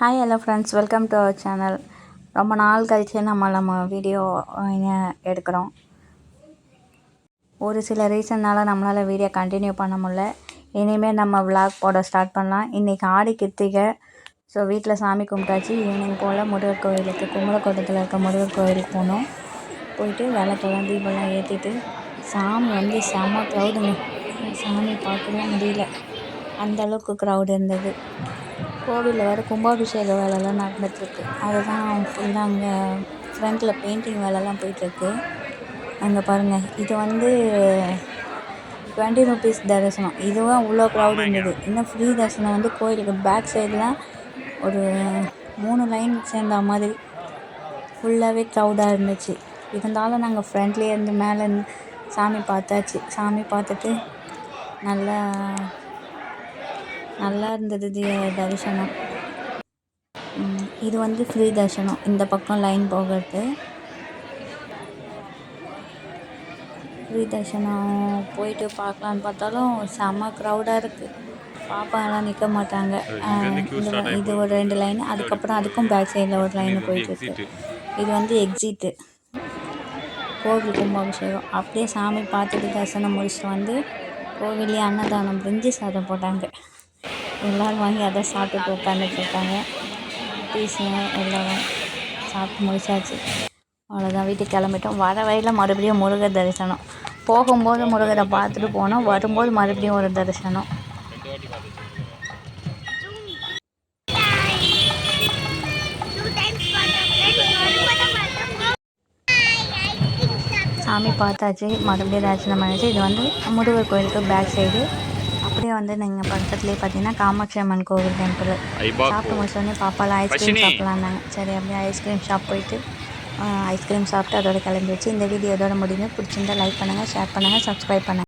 Hi hello friends welcome to our channel ரொம்ப நாள் கழிச்சு நம்ம நம்ம வீடியோ எடுக்கிறோம். ஒரு சில ரீசன்னால் நம்மளால் வீடியோ கண்டினியூ பண்ண முடில இனிமேல் நம்ம விளாக் போட ஸ்டார்ட் பண்ணலாம். இன்றைக்கி ஆடி கிருத்திகை. ஸோ வீட்டில் சாமி கும்பிட்டாச்சு. ஈவினிங் போல் முருகர் கோவிலுக்கு கும்பலக்கோட்டத்தில் இருக்க முருகர் கோவிலுக்கு போனோம். போயிட்டு விளக்கெல்லாம் தீபம்லாம் ஏற்றிட்டு சாமி வந்து செம்ம க்ரௌடுங்க சாமி பார்க்கவே முடியல. அந்தளவுக்கு க்ரௌடு இருந்தது. கோவிலில் வேறு கும்பாபிஷேக வேலைலாம் நடந்துகிட்ருக்கு. அதுதான் ஃபுல்லாக அங்கே ஃப்ரண்ட்டில் பெயிண்டிங் வேலைலாம் போயிட்டுருக்கு அங்கே பாருங்கள் இது வந்து டுவெண்ட்டி ருபீஸ் தரிசனம். இதுவும் அவ்வளோ க்ரௌட் இருந்தது. இன்னும் ஃப்ரீ தரிசனம் வந்து கோயிலுக்கு பேக் சைடெலாம் ஒரு மூணு லைன் சேர்ந்த மாதிரி ஃபுல்லாகவே க்ரௌடாக இருந்துச்சு. இருந்தாலும் நாங்கள் ஃப்ரண்ட்லேயே இருந்து மேலே சாமி பார்த்தாச்சு. சாமி பார்த்துட்டு நல்லா நல்லா இருந்தது தரிசனம். இது வந்து ஃப்ரீ தரிசனம். இந்த பக்கம் லைன் போகிறது. ஃப்ரீ தரிசனம் போயிட்டு பார்க்கலான்னு பார்த்தாலும் செம்ம க்ரௌடாக இருக்குது பாப்பா எல்லாம் நிற்க மாட்டாங்க. இந்த இது ஒரு ரெண்டு லைன் அதுக்கப்புறம் அதுக்கும் பேக் சைடில் ஒரு லைன் போயிட்டுருக்கு இது வந்து எக்ஸிட்டு கோவில் கும்பாபிஷேகம். அப்படியே சாமி பார்த்துட்டு தரிசனம் முடிச்சுட்டு வந்து கோவிலே அன்னதானம் பிரிஞ்சி சாதம் போட்டாங்க. எல்லோரும் வாங்கி அதை சாப்பிட்டுட்டு உட்காந்துட்ருக்காங்க பீஸுங்க எல்லோரும் சாப்பிட்டு முடிச்சாச்சு. அவ்வளோதான் வீட்டுக்கு கிளம்பிட்டோம். வர வழியில் மறுபடியும் முருகர் தரிசனம். போகும்போது முருகரை பார்த்துட்டு போனோம். வரும்போது மறுபடியும் ஒரு தரிசனம். சாமி பார்த்தாச்சு. மறுபடியும் தரிசனம் பண்ணிச்சு இது வந்து முருகர் கோயிலுக்கு பேக் சைடு அப்படியே வந்து நீங்கள் பக்கத்துலேயே பார்த்தீங்கன்னா காமாட்சி அம்மன் கோவில் டெம்பிள் சாப்பிட்டு முடிச்சோடனே பாப்பாலாம் ஐஸ்கிரீம் சாப்பிட்லான்னாங்க சரி அப்படியே ஐஸ்கிரீம் ஷாப் போயிட்டு ஐஸ்கிரீம் சாப்பிட்டு அதோட கிளம்பி வச்சு இந்த வீடியோ இதோட முடிஞ்சு பிடிச்சிருந்தா லைக் பண்ணுங்கள் ஷேர் பண்ணுங்கள் சப்ஸ்கிரைப் பண்ணுங்கள்